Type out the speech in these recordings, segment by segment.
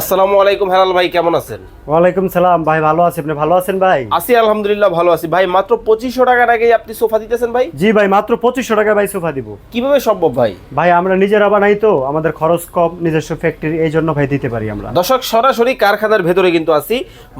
আসসালামু আলাইকুম হেলাল ভাই কেমন আছেন? ওয়ালাইকুম সালাম। ভাই ভালো আছি। আপনি ভালো আছেন ভাই? আছি আলহামদুলিল্লাহ ভালো আছি। ভাই মাত্র পঁচিশশো টাকার আগে আপনি সোফা দিতেছেন ভাই? জি ভাই মাত্র পঁচিশশো টাকা ভাই সোফা দিব। কীভাবে সম্ভব ভাই? ভাই আমরা নিজেরা বানাই তো আমাদের খরচ কম নিজস্ব ফ্যাক্টরি এই জন্য ভাই দিতে পারি আমরা। দর্শক সরাসরি কারখানার ভেতরে কিন্তু আছি।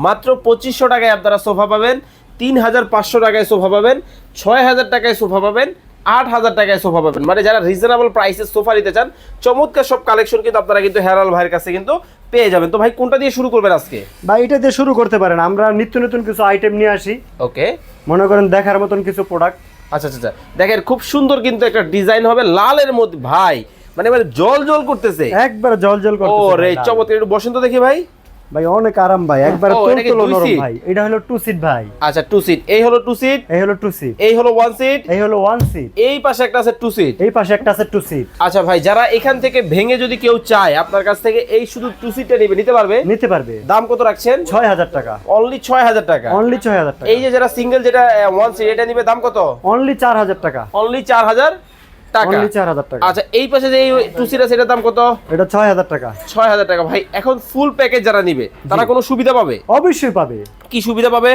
মাত্র পঁচিশশো টাকায় আপনারা সোফা পাবেন তিন হাজার পাঁচশো টাকায় সোফা পাবেন ছয় হাজার টাকায় সোফা পাবেন আট হাজার টাকায় সোফা পাবেন। মানে যারা রিজনেবল প্রাইসে সোফা নিতে চান চমৎকার সব কালেকশন কিন্তু আপনারা কিন্তু হেরাল ভাইয়ের কাছে কিন্তু পেয়ে যাবেন। তো ভাই কোনটা দিয়ে শুরু করবেন আজকে? ভাই এটা দিয়ে শুরু করতে পারেন। আমরা নিত্য নতুন কিছু আইটেম নিয়ে আসি। ওকে মনে করেন দেখার মতন কিছু প্রোডাক্ট আচ্ছা আচ্ছা আচ্ছা। দেখেন খুব সুন্দর কিন্তু একটা ডিজাইন হবে লালের মধ্যে। ভাই মানে মানে জল জল করতেছে। একবার জল জল ও করতেছে রে চমৎকার। একটু বসন্ত দেখি ভাই। ভাই অনেক আরাম ভাই একবার তুলতুলো নরম ভাই এটা হলো টু সিট ভাই। আচ্ছা টু সিট এই হলো টু সিট এই হলো টু সিট এই হলো ওয়ান সিট এই হলো ওয়ান সিট এই পাশে একটা আছে টু সিট এই পাশে একটা আছে টু সিট আচ্ছা ভাই যারা এখান থেকে ভেঙে যদি কেউ চায় আপনার কাছ থেকে এই শুধু টু সিটটা নিবে নিতে পারবে? নিতে পারবে। দাম কত রাখছেন? ছয় হাজার টাকা। অনলি ছয় হাজার টাকা। অনলি ছয় হাজার টাকা। এই যে যারা সিঙ্গেল যেটা ওয়ান সিট এটা নিবে দাম কত? অনলি চার হাজার টাকা। অনলি চার হাজার? টাকা? অনলি চার হাজার টাকা। আচ্ছা এই পাশে যে টু সিট আছে এটার দাম কত? এটা ছয় হাজার টাকা। ছয় হাজার টাকা। ভাই এখন ফুল প্যাকেজ যারা নিবে তারা কোনো সুবিধা পাবে? অবশ্যই পাবে। কি সুবিধা পাবে?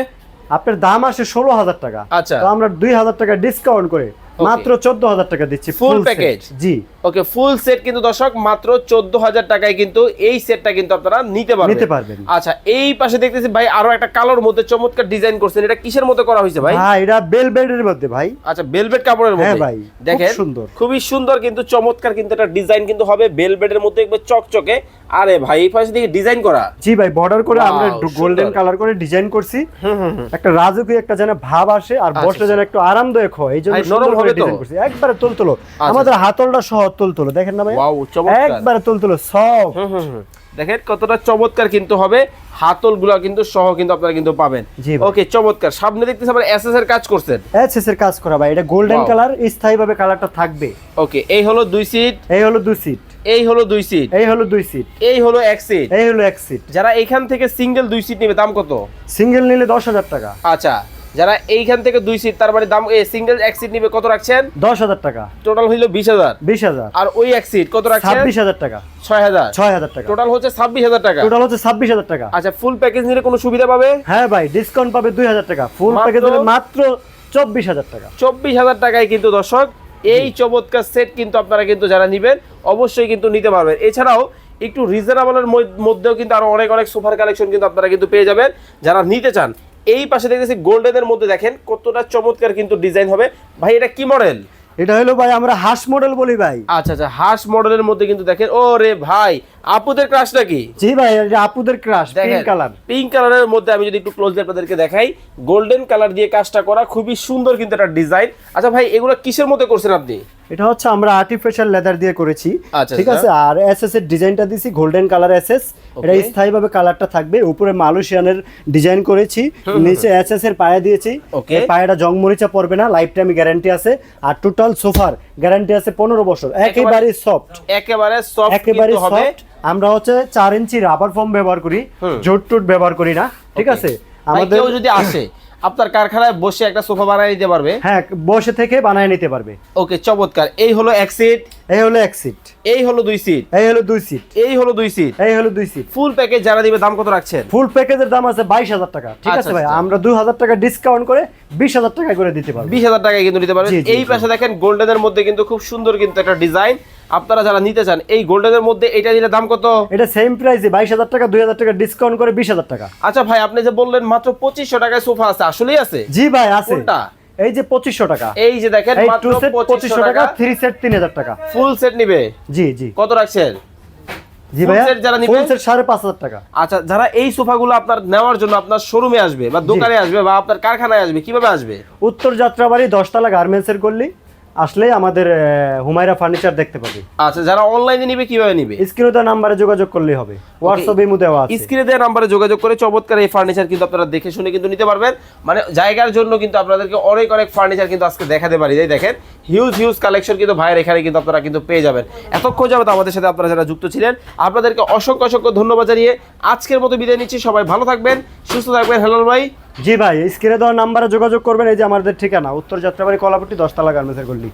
আপনার দাম আসে ষোলো হাজার টাকা। আচ্ছা। তো আমরা দুই হাজার টাকা ডিসকাউন্ট করে মাত্র চোদ্দ হাজার টাকা দিচ্ছি set। package? জি। ওকে ফুল সেট কিন্তু দর্শক মাত্র চোদ্দ হাজার টাকায় কিন্তু এই সেটটা কিন্তু আপনারা নিতে পারবেন। নিতে পারবেন। আচ্ছা এই পাশে দেখতেছি ভাই আরও একটা কালোর মধ্যে চমৎকার ডিজাইন করছেন। এটা কিসের মধ্যে করা হয়েছে ভাই? ভাই এটা বেল বেডের মধ্যে ভাই। আচ্ছা বেলভেট কাপড়ের মধ্যে। হ্যাঁ ভাই, দেখেন সুন্দর। খুবই সুন্দর কিন্তু চমৎকার কিন্তু একটা ডিজাইন কিন্তু হবে। বেলভেটের মধ্যে একবার চকচকে। আরে ভাই এই পাশে দিকে ডিজাইন করা। জি ভাই বর্ডার করে আমরা গোল্ডেন কালার করে ডিজাইন করছি। হুম হুম হুম। একটা রাজকীয় একটা যেন ভাব আসে আর আচ্ছা, বসলে যেন একটু আরামদায়ক হয় এই জন্য নরম করে হবে তো? একবারে তুলতুলো আচ্ছা। আমাদের হাতলটা সহ তুলতুলো দেখেন না ভাই? Wow, চমৎকার। একবারে তুলতুলো। দেখেন কতটা চমৎকার কিন্তু হবে। হাতলগুলা কিন্তু সহ কিন্তু আপনারা কিন্তু পাবেন। ওকে চমৎকার। সামনে দেখতেছি আবার এসএস এর কাজ করছেন। এসএস এর কাজ করা ভাই এটা গোল্ডেন. কালার স্থায়ীভাবে কালারটা থাকবে। ওকে এই হলো দুই সিট এই হলো দুই সিট এই হলো দুই সিট এই হলো দুই সিট এই হলো এক সিট এই হলো এক সিট যারা এখান থেকে সিঙ্গেল দুই সিট নেবে দাম কত? সিঙ্গেল নিলে দশ হাজার টাকা। আচ্ছা। যারা এইখান থেকে দুই সিট তার মানে দাম সিঙ্গেল এক সিট নিবে কত রাখছেন? দশ হাজার টাকা। টোটাল হইল বিশ হাজার। বিশ হাজার। আর ওই এক সিট কত রাখছেন? ছাব্বিশ হাজার টাকা। ছয় হাজার ছয় হাজার টাকা। টোটাল হচ্ছে ছাব্বিশ হাজার টাকা। টোটাল হচ্ছে ছাব্বিশ হাজার টাকা। আচ্ছা ফুল প্যাকেজ নিলে কোনো সুবিধা পাবে? হ্যাঁ ভাই ডিসকাউন্ট পাবে দুই হাজার টাকা। ফুল? প্যাকেজ দিলে মাত্র চব্বিশ হাজার টাকা। চব্বিশ হাজার টাকায় কিন্তু দর্শক এই চমৎকার সেট কিন্তু আপনারা কিন্তু যারা নিবেন অবশ্যই কিন্তু নিতে পারবেন। এছাড়াও একটু রিজনেবলের মধ্যেও কিন্তু আরও অনেক অনেক সোফার কালেকশন কিন্তু আপনারা কিন্তু পেয়ে যাবেন। যারা নিতে চান এই পাশে দেখতেছি গোল্ডেনের মধ্যে দেখেন কতটা চমৎকার কিন্তু ডিজাইন হবে। ভাই এটা কি মডেল এটা হলো ভাই আমরা হাঁস মডেল বলি ভাই। আচ্ছা আচ্ছা হাঁস মডেলের মধ্যে কিন্তু দেখেন ও রে ভাই আপুদের ক্রাশ নাকি? জি ভাই আপুদের ক্রাশ পিঙ্ক কালার পিঙ্ক কালারের মধ্যে আমি যদি একটু ক্লোজলি আপনাদেরকে দেখাই গোল্ডেন কালার দিয়ে কাজটা করা খুবই সুন্দর কিন্তু একটা ডিজাইন আচ্ছা ভাই এগুলো কিসের মধ্যে করছেন আপনি? এটা হচ্ছে আমরা আর্টিফিশিয়াল লেদার দিয়ে করেছি। আচ্ছা, ঠিক আচ্ছা। আছে? আর এসএস এর ডিজাইনটা দিছি গোল্ডেন কালার এসএস এটা. স্থায়ীভাবে কালারটা থাকবে। উপরে মালয়েশিয়ানের ডিজাইন করেছি। নিচে এসএস এর পায়া দিয়েছি। পায়াটা জং মরিচা পড়বে না লাইফ টাইম গ্যারান্টি আছে। আর টোটাল সোফার গ্যারান্টি আছে পনেরো বছর। একেবারে সফট একেবারে সফট একেবারে সফট আমরা হচ্ছে চার ইঞ্চি রাবার ফোম ব্যবহার করি জোট টুট ব্যবহার করি না। ঠিক আছে? আমাদের কেউ যদি আসে আপনার কারখানায় বসে একটা সোফা বানিয়ে দিতে পারবে? হ্যাঁ বসে থেকে বানায় নিতে পারবে। ওকে চমৎকার। এই হলো এক সিট এই হলো এক সিট এই হলো দুই সিট এই হলো দুই সিট এই হলো দুই সিট এই হলো দুই সিট ফুল প্যাকেজ যারা দিবে দাম কত রাখছেন? ফুল প্যাকেজের দাম আছে বাইশ হাজার টাকা। ঠিক আচ্ছা, আছে ভাই? আচ্ছা। আমরা দুই হাজার টাকা ডিসকাউন্ট করে বিশ হাজার টাকা করে দিতে পারব। বিশ হাজার টাকায় কিন্তু নিতে পারবেন। এই। পাশে দেখেন গোল্ডেনের মধ্যে কিন্তু খুব সুন্দর কিন্তু একটা ডিজাইন আপনারা যারা নিতে চান এই গোল্ডেনের মধ্যে এটা দিলে দাম কত? এটা সেম প্রাইসে বাইশ হাজার টাকা দুই হাজার টাকা ডিসকাউন্ট করে বিশ হাজার টাকা। আচ্ছা ভাই আপনি যে বললেন মাত্র পঁচিশশো টাকায় সোফা আছে আসলেই আছে? জি ভাই আছে? এই যে পঁচিশশো টাকা। এই যে দেখেন মাত্র পঁচিশশো টাকা থ্রি সেট তিন হাজার টাকা। ফুল সেট নিবে? জি জি। কত রাখছেন? জি set যারা নিবে? ফুল সেট সাড়ে পাঁচ হাজার টাকা। আচ্ছা যারা এই সোফাগুলো আপনার নেওয়ার জন্য আপনার শোরুমে আসবে বা দোকানে আসবে বা আপনার কারখানায় আসবে কীভাবে আসবে? উত্তর যাত্রাবাড়ি দশতলা গার্মেন্টসের গল্লি আসলেই আমাদের হুমায়রা ফার্নিচার দেখতে পাবে। আচ্ছা যারা অনলাইনে নিবে কীভাবে নিবে? স্ক্রিনে দেওয়া নাম্বারে যোগাযোগ করলেই হবে। হোয়াটসঅ্যাপ ইমো দেওয়া আছে। স্ক্রিনে দেওয়া নাম্বারে যোগাযোগ করে চমৎকার এই ফার্নিচার কিন্তু আপনারা দেখে শুনে কিন্তু নিতে পারবেন। মানে জায়গার জন্য কিন্তু আপনাদেরকে অনেক অনেক ফার্নিচার কিন্তু আজকে দেখাতে পারি। এই দেখেন হিউজ হিউজ কালেকশন কিন্তু ভাইয়ের এখানে কিন্তু আপনারা কিন্তু পেয়ে যাবেন। এতক্ষণ যাবত আমাদের সাথে আপনারা যারা যুক্ত ছিলেন আপনাদেরকে অসংখ্য অসংখ্য ধন্যবাদ জানিয়ে আজকের মতো বিদায় নিচ্ছি। সবাই ভালো থাকবেন সুস্থ থাকবেন। হেলাল ভাই জি ভাই স্ক্রিনে দেওয়া নাম্বারে যোগাযোগ করবেন, এই যে আমাদের ঠিকানা, উত্তর যাত্রাবাড়ি, কলাপট্টি, দশতলা গার্মেন্টসের গল্লি